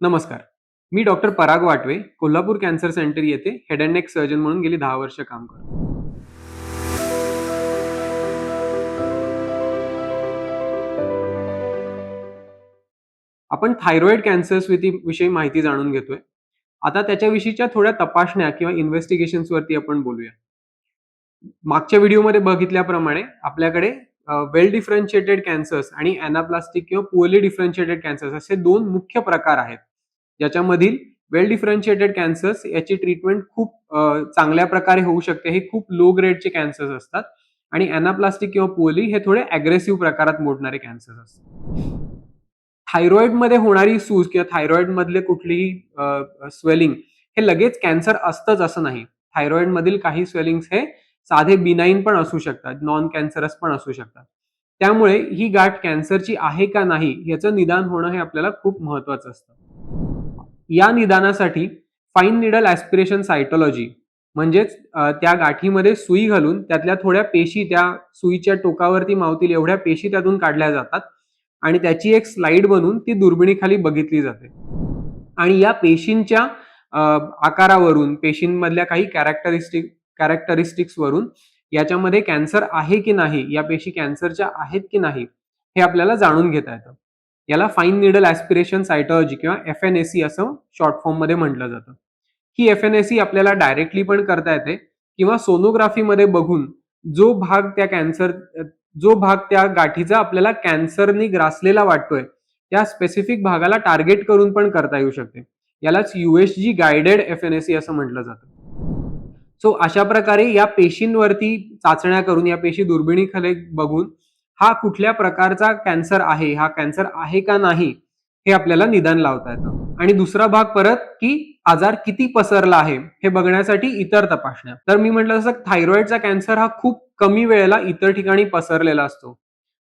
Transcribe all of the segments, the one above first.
नमस्कार. मी doctor Parag Watve Kolhapur cancer centre येथे head and neck surgeon म्हणून गेली दहा वर्ष काम करतो. आपण थायरॉइड कॅन्सर्स विषयी माहिती जाणून घेतोय. आता त्याच्याविषयीच्या थोड्या तपासण्या किंवा इन्व्हेस्टिगेशन्सवरती आपण बोलूया. मागच्या व्हिडिओमध्ये बघितल्याप्रमाणे आपल्याकडे वेल डिफरन्शिएटेड कॅन्सर्स आणि अॅनाप्लास्टिक किंवा पुअरली डिफरन्शिएटेड कॅन्सर्स असे दोन मुख्य प्रकार आहेत. ज्याच्यामधील वेल डिफरन्शिएटेड कॅन्सर्स याची ट्रीटमेंट खूप चांगल्या प्रकारे होऊ शकते. हे खूप लो ग्रेडचे कॅन्सर्स असतात. आणि अॅनाप्लास्टिक किंवा पोली हे थोडे अग्रेसिव्ह प्रकारात मोडणारे कॅन्सर्स असतात. थायरॉइडमध्ये होणारी सूज किंवा थायरॉइडमधले कुठलीही स्वेलिंग हे लगेच कॅन्सर असतंच असं नाही. थायरॉइडमधील काही स्वेलिंग्स हे साधे बिनाईन पण असू शकतात. नॉन कॅन्सरस पण असू शकतात. त्यामुळे ही गाठ कॅन्सरची आहे का नाही याचं निदान होणं हे आपल्याला खूप महत्वाचं असतं. या निदानासाठी फाईन निडल ॲस्पिरेशन सायटोलॉजी म्हणजेच त्या गाठीमध्ये सुई घालून त्यातल्या थोड्या पेशी त्या सुईच्या टोकावरती मावतील एवढ्या पेशी त्यातून काढल्या जातात आणि त्याची एक स्लाइड बनवून ती दुर्बिणीखाली बघितली जाते. आणि या पेशींच्या आकारावरून पेशींमधल्या काही कॅरेक्टरिस्टिक कॅरेक्टरिस्टिक्स वरून याच्यामध्ये कॅन्सर आहे की नाही या पेशी कॅन्सरच्या आहेत की नाही हे आपल्याला जाणून घेता येतं. याला फाईन निडल ऍस्पिरेशन सायटॉलॉजी किंवा एफ एन एस सी असं शॉर्ट फॉर्ममध्ये म्हटलं जातं. ही एफ एन एस सी आपल्याला डायरेक्टली पण करता येते किंवा सोनोग्राफीमध्ये बघून जो भाग त्या कॅन्सर जो भाग त्या गाठीचा आपल्याला कॅन्सरनी ग्रासलेला वाटतोय त्या स्पेसिफिक भागाला टार्गेट करून पण करता येऊ शकते. यालाच USG guided F N S C असं म्हटलं जातं. सो अशा प्रकारे या पेशींवरती चाचण्या करून या पेशी दुर्बिणीखाली बघून हा कुठल्या प्रकारचा कॅन्सर आहे? हा कॅन्सर आहे का नाही? हे आपल्याला निदान लावता येतं. आणि दुसरा भाग परत की आजार किती पसरला आहे हे बघण्यासाठी इतर तपासण्या. तर मी म्हटलं जसं थायरॉइडचा कॅन्सर हा खूप कमी वेळेला इतर ठिकाणी पसरलेला असतो.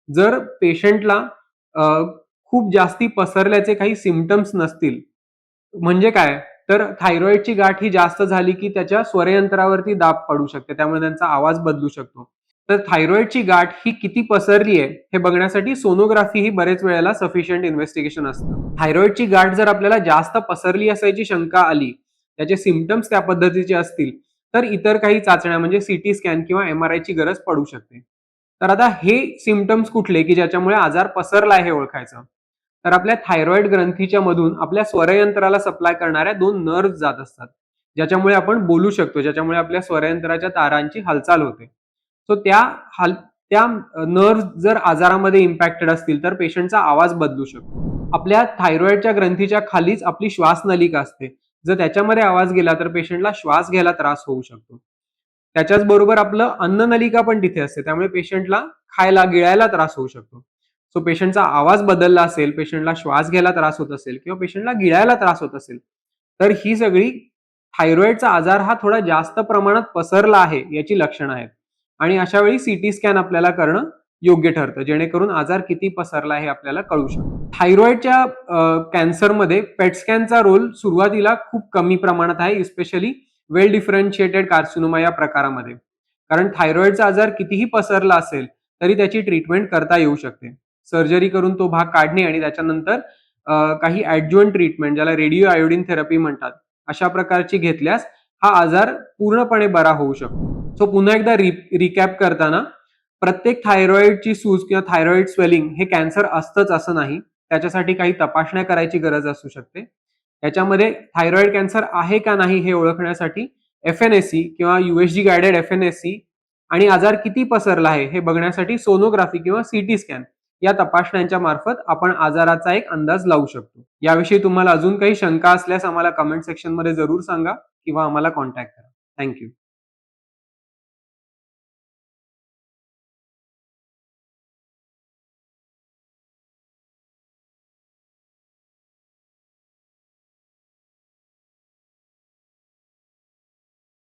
जर पेशंटला खूप जास्ती पसरल्याचे काही सिमटम्स नसतील म्हणजे काय? तर थायरॉइडची गाठ ही जास्त झाली की त्याच्या स्वरयंत्रावरती दाब पडू शकते. त्यामुळे त्यांचा आवाज बदलू शकतो. तर थायरॉइडची गाठ ही किती पसरली आहे हे बघण्यासाठी सोनोग्राफी ही बरेच वेळेला सफिशियंट इन्व्हेस्टिगेशन असतं. थायरॉइडची गाठ जर आपल्याला जास्त पसरली असायची शंका आली त्याचे सिमटम्स त्या पद्धतीचे असतील तर इतर काही चाचण्या म्हणजे सीटी स्कॅन किंवा एम आर आयची गरज पडू शकते. तर आता हे सिमटम्स कुठले की ज्याच्यामुळे आजार पसरला आहे हे ओळखायचं? तर आपल्या थायरॉइड ग्रंथीच्या मधून आपल्या स्वरयंत्राला सप्लाय करणाऱ्या दोन नर्व्ह जात असतात ज्याच्यामुळे आपण बोलू शकतो ज्याच्यामुळे आपल्या स्वरयंत्राच्या तारांची हालचाल होते. सो त्या हाल त्या नर्व्ह जर आजारामध्ये इम्पॅक्टेड असतील तर पेशंटचा आवाज बदलू शकतो. आपल्या थायरॉइडच्या ग्रंथीच्या खालीच आपली श्वासनलिका असते. जर त्याच्यामध्ये आवाज गेला तर पेशंटला श्वास घ्यायला त्रास होऊ शकतो. त्याच्याच बरोबर आपलं अन्ननलिका पण तिथे असते. त्यामुळे पेशंटला खायला गिळायला त्रास होऊ शकतो. सो पेशंटचा आवाज बदलला असेल पेशंटला श्वास घ्यायला त्रास होत असेल किंवा पेशंटला गिळायला त्रास होत असेल तर ही सगळी थायरॉइडचा आजार हा थोडा जास्त प्रमाणात पसरला आहे याची लक्षणं आहेत. आणि अशा वेळी सीटी स्कॅन आपल्याला करणं योग्य ठरतं जेणेकरून आजार किती पसरला हे आपल्याला कळू शकतं. थायरॉइडच्या कॅन्सरमध्ये पेट स्कॅनचा रोल सुरुवातीला खूप कमी प्रमाणात आहे स्पेशली वेल डिफरन्शिएटेड कार्सिनोमा या प्रकारामध्ये. कारण थायरॉइडचा आजार कितीही पसरला असेल तरी त्याची ट्रीटमेंट करता येऊ शकते. सर्जरी करून तो भाग काढणे आणि त्याच्यानंतर काही ऍडज्युएंट ट्रीटमेंट ज्याला रेडिओ आयोडीन थेरपी म्हणतात अशा प्रकारची घेतल्यास हा आजार पूर्णपणे बरा होऊ शकतो. सो पुन्हा एकदा रिकॅप करताना प्रत्येक थायरॉइडची सूज किंवा थायरॉइड स्वेलिंग हे कॅन्सर असतंच असं नाही. त्याच्यासाठी काही तपासण्या करायची गरज असू शकते. याच्यामध्ये थायरॉइड कॅन्सर आहे का नाही हे ओळखण्यासाठी एफ एन एस सी किंवा USG guided F N S C आणि आजार किती पसरला आहे हे बघण्यासाठी सोनोग्राफी किंवा सीटी स्कॅन या तपासण्यांच्या मार्फत आपण आजाराचा एक अंदाज लावू शकतो. याविषयी तुम्हाला अजून काही शंका असल्यास आम्हाला कमेंट सेक्शनमध्ये जरूर सांगा किंवा आम्हाला कॉन्टॅक्ट करा. थँक्यू